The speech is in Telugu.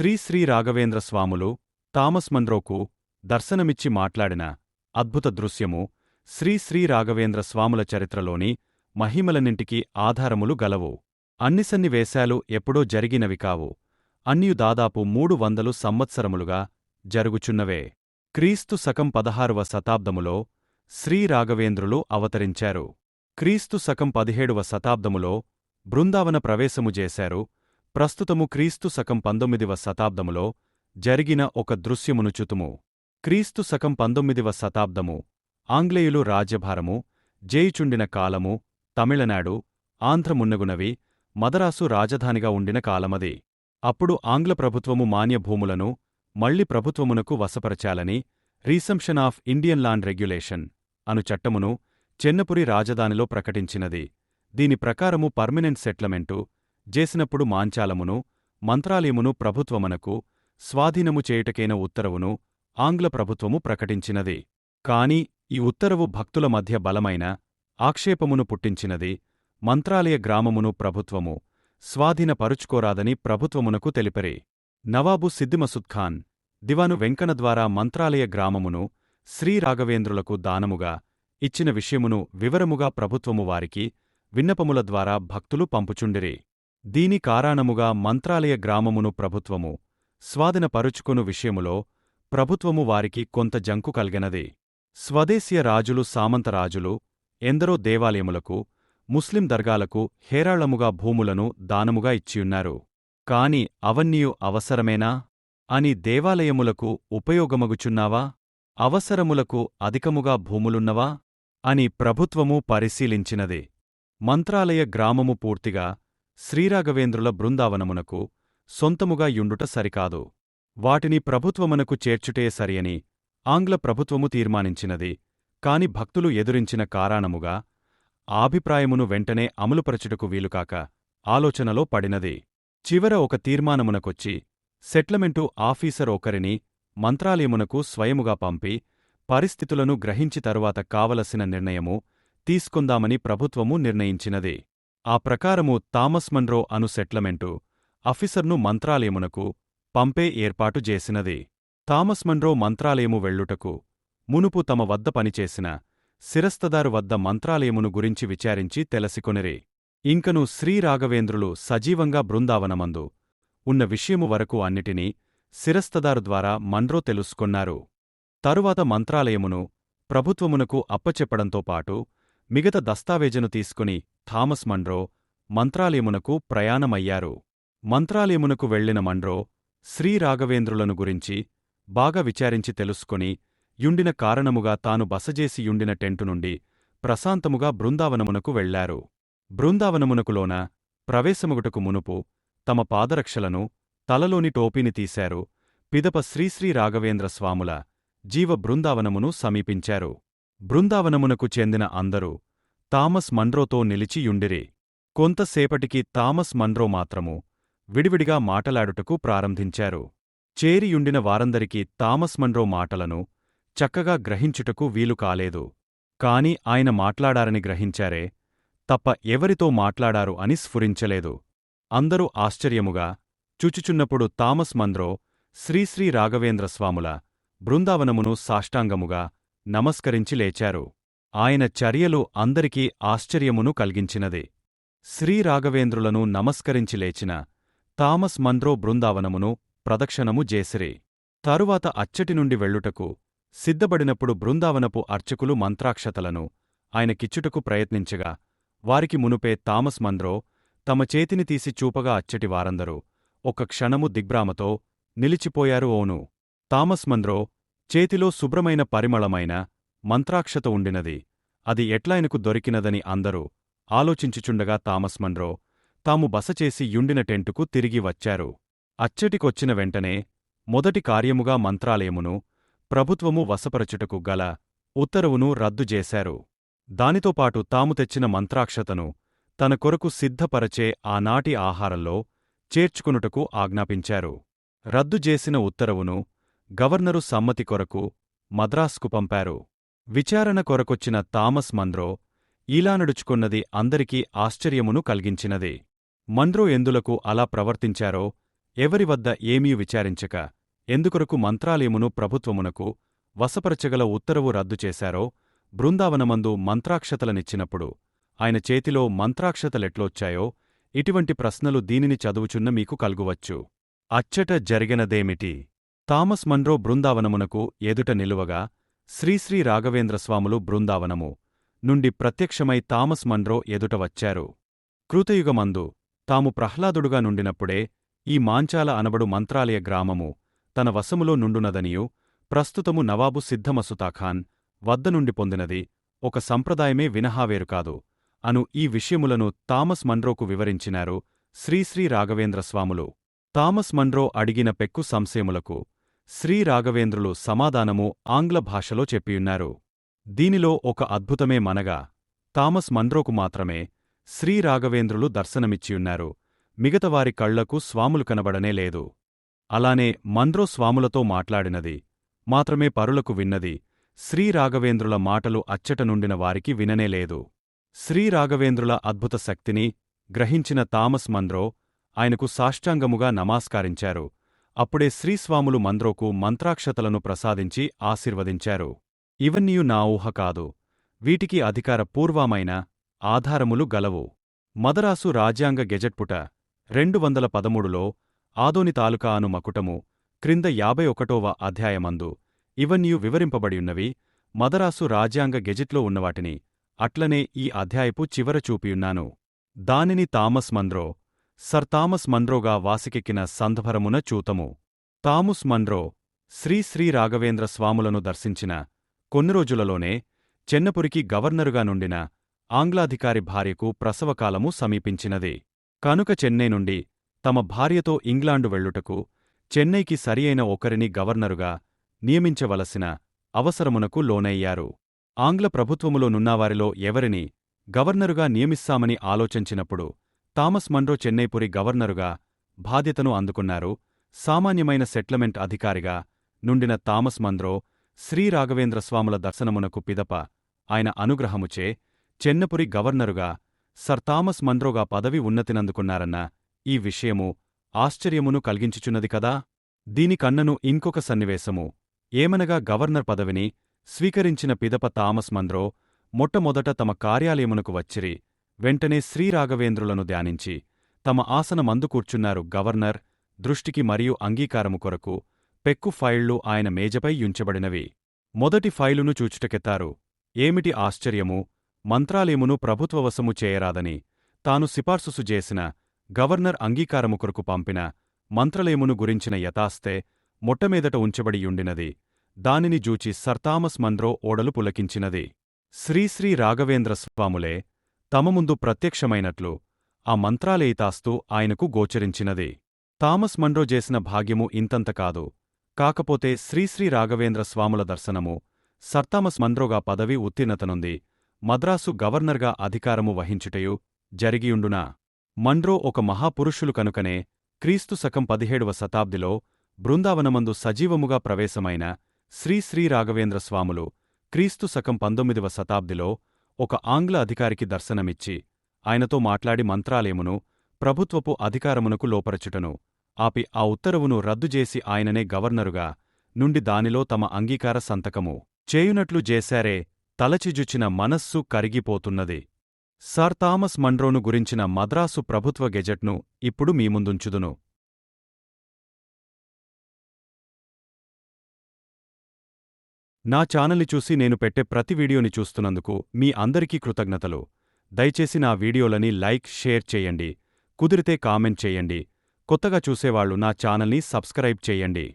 శ్రీశ్రీ రాఘవేంద్ర స్వాములు థామస్ మన్రోకు దర్శనమిచ్చి మాట్లాడిన అద్భుత దృశ్యము శ్రీశ్రీ రాఘవేంద్ర స్వాముల చరిత్రలోని మహిమలన్నింటికీ ఆధారములు గలవు. అన్ని సన్నివేశాలు ఎప్పుడో జరిగినవి కావు. అన్నియు దాదాపు మూడు వందలు సంవత్సరములుగా జరుగుచున్నవే. క్రీస్తు శకం పదహారవ శతాబ్దములో శ్రీ రాఘవేంద్రులు అవతరించారు. క్రీస్తు శకం పదిహేడవ శతాబ్దములో బృందావన ప్రవేశము చేశారు. ప్రస్తుతము క్రీస్తు శకం పంతొమ్మిదివ శతాబ్దములో జరిగిన ఒక దృశ్యమును చుతుము. క్రీస్తు శకం పంతొమ్మిదివ శతాబ్దము ఆంగ్లేయులు రాజ్యభారము జేయుచుండిన కాలము తమిళనాడు ఆంధ్రమున్నగునవి మదరాసు రాజధానిగా ఉండిన కాలమది. అప్పుడు ఆంగ్ల ప్రభుత్వము మాన్యభూములను మళ్ళీ ప్రభుత్వమునకు వశపరచాలని resumption of Indian land regulation అను చట్టమును చెన్నపురి రాజధానిలో ప్రకటించినది. దీని ప్రకారము పర్మినెంట్ సెట్లమెంటు చేసినప్పుడు మాంచాలమును మంత్రాలయమును ప్రభుత్వమునకు స్వాధీనము చేయుటకైన ఉత్తరవును ఆంగ్ల ప్రభుత్వము ప్రకటించినది. కాని ఈ ఉత్తరవు భక్తుల మధ్య బలమైన ఆక్షేపమును పుట్టించినది. మంత్రాలయ గ్రామమును ప్రభుత్వము స్వాధీనపరుచుకోరాదని ప్రభుత్వమునకు తెలిపరి. నవాబు సిద్దిమసుద్ఖాన్ దివాను వెంకన ద్వారా మంత్రాలయ గ్రామమును శ్రీ రాఘవేంద్రులకు దానముగా ఇచ్చిన విషయమును వివరముగా ప్రభుత్వము వారికి విన్నపముల ద్వారా భక్తులు పంపుచుండిరి. దీని కారణముగా మంత్రాలయ గ్రామమును ప్రభుత్వము స్వాధీనపరుచుకొను విషయములో ప్రభుత్వము వారికి కొంత జంకు కల్గెనది. స్వదేశీయ రాజులు సామంతరాజులు ఎందరో దేవాలయములకు ముస్లిం దర్గాలకు హేరాళముగా భూములను దానముగా ఇచ్చియున్నారు. కాని అవన్నీయు అవసరమేనా? అని దేవాలయములకు ఉపయోగమగుచున్నావా? అవసరములకు అధికముగా భూములున్నవా? అని ప్రభుత్వము పరిశీలించినది. మంత్రాలయ గ్రామము పూర్తిగా శ్రీరాఘవేంద్రుల బృందావనమునకు సొంతముగా యుండుట సరికాదు. వాటిని ప్రభుత్వమునకు చేర్చుటే సరియని ఆంగ్ల ప్రభుత్వము తీర్మానించినది. కాని భక్తులు ఎదురించిన కారణముగా ఆభిప్రాయమును వెంటనే అమలుపరచుటకు వీలుకాక ఆలోచనలో పడినది. చివర ఒక తీర్మానమునకొచ్చి సెట్లమెంటు ఆఫీసర్ ఒకరిని మంత్రాలయమునకు స్వయముగా పంపి పరిస్థితులను గ్రహించి తరువాత కావలసిన నిర్ణయము తీసుకుందామని ప్రభుత్వము నిర్ణయించినది. ఆ ప్రకారము థామస్ మన్రో అను సెట్లమెంటు అఫీసర్ను మంత్రాలయమునకు పంపే ఏర్పాటు చేసినది. థామస్ మన్రో మంత్రాలయము వెళ్ళుటకు మునుపు తమ వద్ద పనిచేసిన శిరస్తదారు వద్ద మంత్రాలయమును గురించి విచారించి తెలసికొనిరి. ఇంకను శ్రీరాఘవేంద్రులు సజీవంగా బృందావనమందు ఉన్న విషయము వరకు అన్నిటినీ శిరస్తదారు ద్వారా మన్రో తెలుసుకొన్నారు. తరువాత మంత్రాలయమును ప్రభుత్వమునకు అప్పచెప్పడంతో పాటు మిగత దస్తావేజును తీసుకుని థామస్ మండ్రో మంత్రాలయమునకు ప్రయాణమయ్యారు. మంత్రాలయమునకు వెళ్ళిన మండ్రో శ్రీరాఘవేంద్రులను గురించి బాగా విచారించి తెలుసుకుని యుండిన కారణముగా తాను బసజేసి యుండిన టెంటు నుండి ప్రశాంతముగా బృందావనమునకు వెళ్ళారు బృందావనమునకులోన ప్రవేశముగుటకు మునుపు తమ పాదరక్షలను తలలోని టోపీని తీశారు. పిదప శ్రీశ్రీ రాఘవేంద్ర స్వాముల జీవ బృందావనమును సమీపించారు. బృందావనమునకు చెందిన అందరూ థామస్ మన్రోతో నిలిచియుండిరి. కొంతసేపటికి థామస్ మన్రో మాత్రము విడివిడిగా మాటలాడుటకు ప్రారంభించారు. చేరియుండిన వారందరికీ థామస్ మన్రో మాటలను చక్కగా గ్రహించుటకు వీలు కాలేదు. కాని ఆయన మాట్లాడారని గ్రహించారే తప్ప ఎవరితో మాట్లాడారు అని స్ఫురించలేదు. అందరూ ఆశ్చర్యముగా చుచుచున్నప్పుడు థామస్ మంద్రో శ్రీశ్రీ రాఘవేంద్ర స్వాముల బృందావనమును సాష్టాంగముగా నమస్కరించి లేచారు. ఆయన చర్యలు అందరికీ ఆశ్చర్యమును కలిగించినది. శ్రీరాఘవేంద్రులను నమస్కరించి లేచిన థామస్ మంద్రో బృందావనమును ప్రదక్షణము జేసిరి. తరువాత అచ్చటి నుండి వెళ్ళుటకు సిద్ధపడినప్పుడు బృందావనపు అర్చకులు మంత్రాక్షతలను ఆయనకిచ్చుటకు ప్రయత్నించగా వారికి మునుపే థామస్ మంద్రో తమ చేతిని తీసి చూపగా అచ్చటి వారందరూ ఒక క్షణము దిగ్భ్రామతో నిలిచిపోయారు ఓను. థామస్ మంద్రో చేతిలో శుభ్రమైన పరిమళమైన మంత్రాక్షత ఉండినది. అది ఎట్లాయనకు దొరికినదని అందరూ ఆలోచించుచుండగా థామస్ మన్రో తాము బసచేసి యుండిన టెంటుకు తిరిగి వచ్చారు. అచ్చటికొచ్చిన వెంటనే మొదటి కార్యముగా మంత్రాలయమును ప్రభుత్వము వశపరచుటకు గల ఉత్తర్వును రద్దు చేశారు. దానితోపాటు తాము తెచ్చిన మంత్రాక్షతను తన కొరకు సిద్ధపరచే ఆనాటి ఆహారంలో చేర్చుకునుటకు ఆజ్ఞాపించారు. రద్దు చేసిన ఉత్తరవును గవర్నరు సమ్మతి కొరకు మద్రాస్కు పంపారు. విచారణ కొరకొచ్చిన థామస్ మంద్రో ఇలా నడుచుకున్నది అందరికీ ఆశ్చర్యమును కలిగించినది. మంద్రో ఎందులకు అలా ప్రవర్తించారో ఎవరివద్ద ఏమీ విచారించక ఎందుకొరకు మంత్రాలయమును ప్రభుత్వమునకు వశపరచగల ఉత్తరవు రద్దు చేశారో బృందావనమందు మంత్రాక్షతలనిచ్చినప్పుడు ఆయన చేతిలో మంత్రాక్షతలెట్లొచ్చాయో ఇటువంటి ప్రశ్నలు దీనిని చదువుచున్న మీకు కలుగువచ్చు. అచ్చట జరిగినదేమిటి? థామస్ మన్రో బృందావనమునకు ఎదుట నిలువగా శ్రీశ్రీ రాఘవేంద్రస్వాములు బృందావనము నుండి ప్రత్యక్షమై థామస్ మన్రో ఎదుట వచ్చారు. కృతయుగమందు తాము ప్రహ్లాదుడుగా నుండినప్పుడే ఈ మాంచాల అనబడు మంత్రాలయ గ్రామము తన వశములో నుండునదనియు ప్రస్తుతము నవాబు సిద్ధమసుతాఖాన్ వద్ద నుండి పొందినది ఒక సంప్రదాయమే వినహావేరు కాదు. అను ఈ విషయములను థామస్ మన్రోకు వివరించినారు శ్రీశ్రీ రాఘవేంద్రస్వాములు థామస్ మన్రో అడిగిన పెక్కు సంశయములకు శ్రీ రాఘవేంద్రులు సమాధానము ఆంగ్ల భాషలో చెప్పియున్నారు. దీనిలో ఒక అద్భుతమే మనగా థామస్ మన్రోకు మాత్రమే శ్రీ రాఘవేంద్రులు దర్శనమిచ్చియున్నారు. మిగతవారి కళ్ళకు స్వాములు కనబడనే లేదు. అలానే మంద్రో స్వాములతో మాట్లాడినది మాత్రమే పరులకు విన్నది శ్రీ రాఘవేంద్రుల మాటలు అచ్చట నుండిన వారికి విననేలేదు శ్రీ రాఘవేంద్రుల అద్భుత శక్తిని గ్రహించిన థామస్ మంద్రో ఆయనకు సాష్టాంగముగా నమస్కారించారు. అప్పుడే శ్రీస్వాములు మంద్రోకు మంత్రాక్షతలను ప్రసాదించి ఆశీర్వదించారు. ఇవన్నీయు నా ఊహ కాదు. వీటికి అధికార పూర్వమైన ఆధారములు గలవు. మదరాసు రాజ్యాంగ గెజెట్పుట రెండు వందల పదమూడులో ఆదోని తాలూకా అను మకుటము క్రింద యాభై ఒకటోవ అధ్యాయమందు ఇవన్నీయు వివరింపబడియున్నవి మదరాసు రాజ్యాంగ గెజెట్లో ఉన్నవాటిని అట్లనే ఈ అధ్యాయపు చివర చూపియున్నాను. దానిని థామస్ మంద్రో సర్ థామస్ మన్రోగా వాసికెక్కిన సంధభరమున చూతము. తాముస్ మన్రో శ్రీ శ్రీ రాఘవేంద్ర స్వాములను దర్శించిన కొన్ని రోజులలోనే చెన్నపురికి గవర్నరుగా నుండిన ఆంగ్లాధికారి భార్యకు ప్రసవకాలము సమీపించినది. కనుక చెన్నై నుండి తమ భార్యతో ఇంగ్లాండు వెళ్ళుటకు చెన్నైకి సరియైన ఒకరిని గవర్నరుగా నియమించవలసిన అవసరమునకు లోనయ్యారు. ఆంగ్ల ప్రభుత్వములో నున్నవారిలో ఎవరిని గవర్నరుగా నియమిస్తామని ఆలోచించినప్పుడు థామస్ మన్రో చెన్నైపురి గవర్నరుగా బాధ్యతను అందుకున్నారు. సామాన్యమైన సెటిల్మెంట్ అధికారిగా నుండిన థామస్ మన్రో శ్రీ రాఘవేంద్రస్వాముల దర్శనమునకు పిదప ఆయన అనుగ్రహముచే చెన్నపురి గవర్నరుగా సర్ థామస్ మన్రోగా పదవి ఉన్నతినందుకున్నారన్న ఈ విషయము ఆశ్చర్యమును కలిగించుచున్నది కదా? దీనికన్నను ఇంకొక సన్నివేశము. ఏమనగా గవర్నర్ పదవిని స్వీకరించిన పిదప థామస్ మన్రో మొట్టమొదట తమ కార్యాలయమునకు వచ్చిరి. వెంటనే శ్రీరాఘవేంద్రులను ధ్యానించి తమ ఆసనమందు కూర్చున్నారు గవర్నర్ దృష్టికి మరియు అంగీకారము కొరకు పెక్కు ఫైళ్ళు ఆయన మేజపై యుంచబడినవి. మొదటి ఫైలును చూచుటకెత్తారు. ఏమిటి ఆశ్చర్యము? మంత్రాలయమును ప్రభుత్వవశము చేయరాదని తాను సిఫార్సుసు చేసిన గవర్నర్ అంగీకారము కొరకు పంపిన మంత్రలయమును గురించిన యథాస్తే మొట్టమీదట ఉంచబడియుండినది దానిని జూచి సర్తామస్ మంద్రో ఓడలు పులకించినది. శ్రీశ్రీ రాఘవేంద్ర స్వాములే తమ ముందు ప్రత్యక్షమైనట్లు ఆ మంత్రాలయితాస్తూ ఆయనకు గోచరించినది. థామస్ మన్రో చేసిన భాగ్యము ఇంతంత కాదు. కాకపోతే శ్రీశ్రీ రాఘవేంద్ర స్వాముల దర్శనము సర్తామస్ మన్రోగా పదవి ఉత్తీర్ణతనుంది మద్రాసు గవర్నర్గా అధికారము వహించుటయు జరిగియుండునా? మండ్రో ఒక మహాపురుషులు కనుకనే క్రీస్తు శకం పదిహేడవ శతాబ్దిలో బృందావనమందు సజీవముగా ప్రవేశమైన శ్రీశ్రీ రాఘవేంద్ర స్వాములు క్రీస్తు శకం పంతొమ్మిదవ శతాబ్దిలో ఒక ఆంగ్ల అధికారికి దర్శనమిచ్చి ఆయనతో మాట్లాడి మంత్రాలయమును ప్రభుత్వపు అధికారమునకు లోపరచుటను. ఆపి ఆ ఉత్తర్వును రద్దుజేసి ఆయననే గవర్నరుగా నుండి దానిలో తమ అంగీకార సంతకము. చేయునట్లు చేశారే తలచిజుచిన మనస్సు కరిగిపోతున్నది. సర్ థామస్ మండ్రోను గురించిన మద్రాసు ప్రభుత్వ గెజెట్ను ఇప్పుడు మీ ముందుంచుదును. నా ఛానల్ని చూసి నేను పెట్టే ప్రతి వీడియోని చూస్తున్నందుకు మీ అందరికీ కృతజ్ఞతలు. దయచేసి నా వీడియోలని లైక్ షేర్ చేయండి. కుదిరితే కామెంట్ చేయండి. కొత్తగా చూసేవాళ్ళు నా ఛానల్ని సబ్స్క్రైబ్ చేయండి.